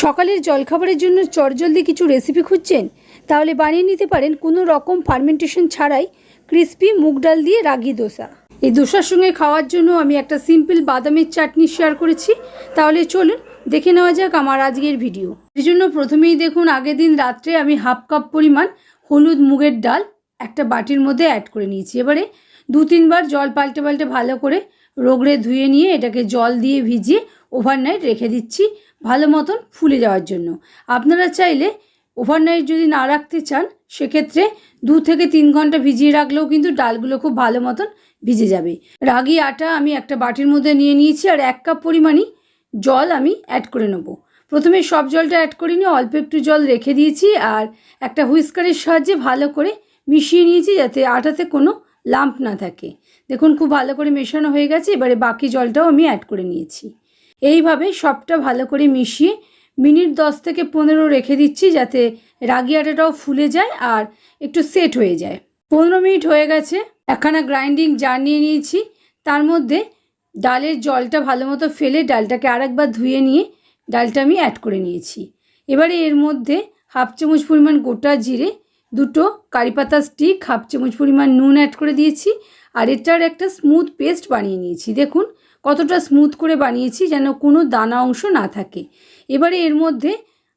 সকালের জলখাবারের জন্য চটজলদি কিছু রেসিপি খুঁজছেন? তাহলে বানিয়ে নিতে পারেন কোনো রকম ফার্মেন্টেশন ছাড়াই ক্রিস্পি মুগ ডাল দিয়ে রাগি দোসা। এই দোসার সঙ্গে খাওয়ার জন্য আমি একটা সিম্পল বাদামের চাটনি শেয়ার করেছি। তাহলে চলুন দেখে নেওয়া যাক আমার আজকের ভিডিও এই জন্য প্রথমেই দেখুন, আগের দিন রাত্রে আমি হাফ কাপ পরিমাণ হলুদ মুগের ডাল একটা বাটির মধ্যে অ্যাড করে নিয়েছি। এবারে দু তিনবার জল পাল্টে পাল্টে ভালো করে রোগড়ে ধুয়ে নিয়ে এটাকে জল দিয়ে ভিজিয়ে ওভারনাইট রেখে দিচ্ছি ভালো মতন ফুলে যাওয়ার জন্য। আপনারা চাইলে ওভারনাইট যদি না রাখতে চান, সেক্ষেত্রে দু থেকে তিন ঘণ্টা ভিজিয়ে রাখলেও কিন্তু ডালগুলো খুব ভালো মতন ভিজে যাবে। রাগি আটা আমি একটা বাটির মধ্যে নিয়ে নিয়েছি আর এক কাপ পরিমাণই জল আমি অ্যাড করে নেব। প্রথমে সব জলটা অ্যাড করে নিয়ে অল্প একটু জল রেখে দিয়েছি আর একটা হুইস্কারের সাহায্যে ভালো করে মিশিয়ে নিয়েছি যাতে আটাতে কোনো লাম্প না থাকে। দেখুন, খুব ভালো করে মেশানো হয়ে গেছে, এবারে বাকি জলটাও আমি অ্যাড করে নিয়েছি। এইভাবে সবটা ভালো করে মিশিয়ে মিনিট দশ থেকে পনেরো রেখে দিচ্ছি যাতে রাগি আটাটাও ফুলে যায় আর একটু সেট হয়ে যায়। পনেরো মিনিট হয়ে গেছে, একখানা গ্রাইন্ডিং জার নিয়ে নিয়েছি। তার মধ্যে ডালের জলটা ভালো মতো ফেলে ডালটাকে আরেকবার ধুয়ে নিয়ে ডালটা আমি অ্যাড করে নিয়েছি। এবারে এর মধ্যে হাফ চামচ পরিমাণ গোটা জিরে, দুটো কারি পাতা স্টিক হাফ চামচ পরিমাণ নুন অ্যাড করে দিয়েছি। আর এটার একটা স্মুথ পেস্ট বানিয়ে নিয়েছি। দেখুন, কতটা স্মুথ করে বানিয়েছি যেন কোনো দানা অংশ না থাকে। এবারে এর মধ্যে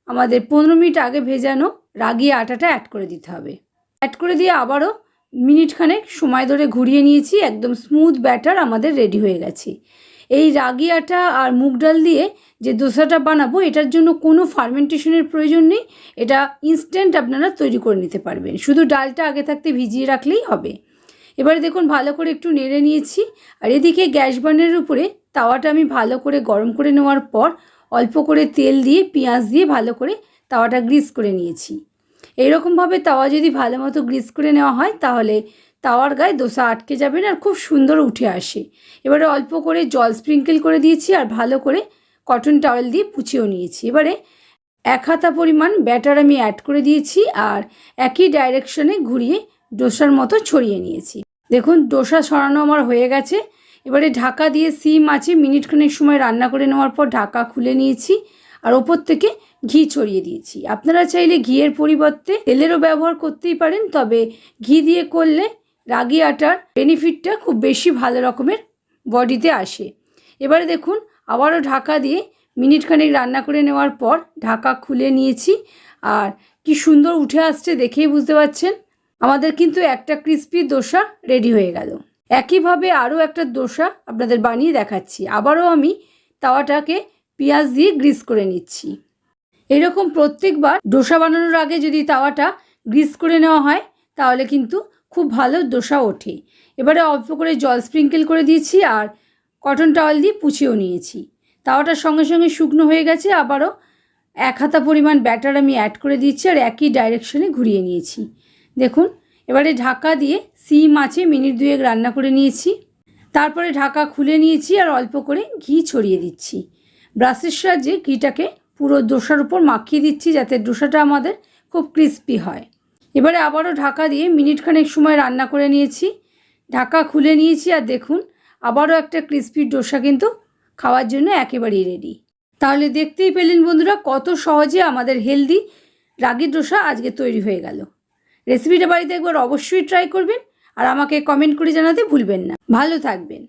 আমাদের পনেরো মিনিট আগে ভেজানো রাগি আটাটা অ্যাড করে দিতে হবে। অ্যাড করে দিয়ে আবারও মিনিটখানেক সময় ধরে ঘুরিয়ে নিয়েছি, একদম স্মুথ ব্যাটার আমাদের রেডি হয়ে গেছে। এই রাগি আটা আর মুগ ডাল দিয়ে যে দোসাটা বানাবো, এটার জন্য কোনো ফার্মেন্টেশনের প্রয়োজন নেই। এটা ইনস্ট্যান্ট আপনারা তৈরি করে নিতে পারবেন। শুধু ডালটা আগে থাকতে ভিজিয়ে রাখলেই হবে। এবারে দেখুন ভালো করে একটু নেড়ে নিয়েছি। আর এদিকে গ্যাস বার্নারের উপরে তাওয়াটা আমি ভালো করে গরম করে নেওয়ার পর অল্প করে তেল দিয়ে, পেঁয়াজ দিয়ে ভালো করে তাওয়াটা গ্রিস করে নিয়েছি। এইরকমভাবে তাওয়া যদি ভালো মতো গ্রিস করে নেওয়া হয়, তাহলে তাওয়ার গায়ে দোসা আটকে যাবে না আর খুব সুন্দর উঠে আসে। এবারে অল্প করে জল স্প্রিঙ্কেল করে দিয়েছি আর ভালো করে কটন টাওয়েল দিয়ে পুছিয়েও নিয়েছি। এবারে এক হাতা পরিমাণ ব্যাটার আমি অ্যাড করে দিয়েছি আর একই ডাইরেকশনে ঘুরিয়ে ডোসার মতো ছড়িয়ে নিয়েছি। দেখুন, ডোসা ছড়ানো আমার হয়ে গেছে। এবারে ঢাকা দিয়ে সিম আছে, মিনিটখানেক সময় রান্না করে নেওয়ার পর ঢাকা খুলে নিয়েছি আর ওপর থেকে ঘি ছড়িয়ে দিয়েছি। আপনারা চাইলে ঘিয়ের পরিবর্তে তেলেরও ব্যবহার করতেই পারেন, তবে ঘি দিয়ে করলে রাগি আটার বেনিফিটটা খুব বেশি ভালো রকমের বডিতে আসে। এবারে দেখুন, আবারও ঢাকা দিয়ে মিনিটখানেক রান্না করে নেওয়ার পর ঢাকা খুলে নিয়েছি। আর কি সুন্দর উঠে আসছে দেখেই বুঝতে পারছেন। আমাদের কিন্তু একটা ক্রিস্পি দোসা রেডি হয়ে গেল। একইভাবে আরও একটা দোসা আপনাদের বানিয়ে দেখাচ্ছি। আবারও আমি তাওয়াটাকে পেঁয়াজ দিয়ে গ্রিস করে নিচ্ছি। এরকম প্রত্যেকবার ডোসা বানানোর আগে যদি তাওয়াটা গ্রিস করে নেওয়া হয়, তাহলে কিন্তু খুব ভালো দোসা ওঠে। এবারে অল্প করে জল স্প্রিঙ্কেল করে দিয়েছি আর কটন টাওয়াল দিয়ে পুছিয়েও নিয়েছি। তাওয়াটার সঙ্গে সঙ্গে শুকনো হয়ে গেছে, আবারও এক হাতা পরিমাণ ব্যাটার আমি অ্যাড করে দিয়েছি আর একই ডাইরেকশনে ঘুরিয়ে নিয়েছি। দেখুন, এবারে ঢাকা দিয়ে সিম আছে, মিনিট দুয়েক রান্না করে নিয়েছি। তারপরে ঢাকা খুলে নিয়েছি আর অল্প করে ঘি ছড়িয়ে দিচ্ছি। ব্রাশের সাহায্যে ঘিটাকে পুরো দোসার উপর মাখিয়ে দিচ্ছি যাতে দোসাটা আমাদের খুব ক্রিস্পি হয়। এবারে আবারও ঢাকা দিয়ে মিনিটখানেক সময় রান্না করে নিয়েছি। ঢাকা খুলে নিয়েছি আর দেখুন, আবারও একটা ক্রিস্পি ডোসা কিন্তু খাওয়ার জন্য একেবারেই রেডি তাহলে দেখতেই পেলেন বন্ধুরা, কত সহজে আমাদের হেলদি রাগি ডোসা আজকে তৈরি হয়ে গেল। রেসিপিটা বাড়িতে একবার অবশ্যই ট্রাই করবেন আর আমাকে কমেন্ট করে জানাতে ভুলবেন না। ভালো থাকবেন।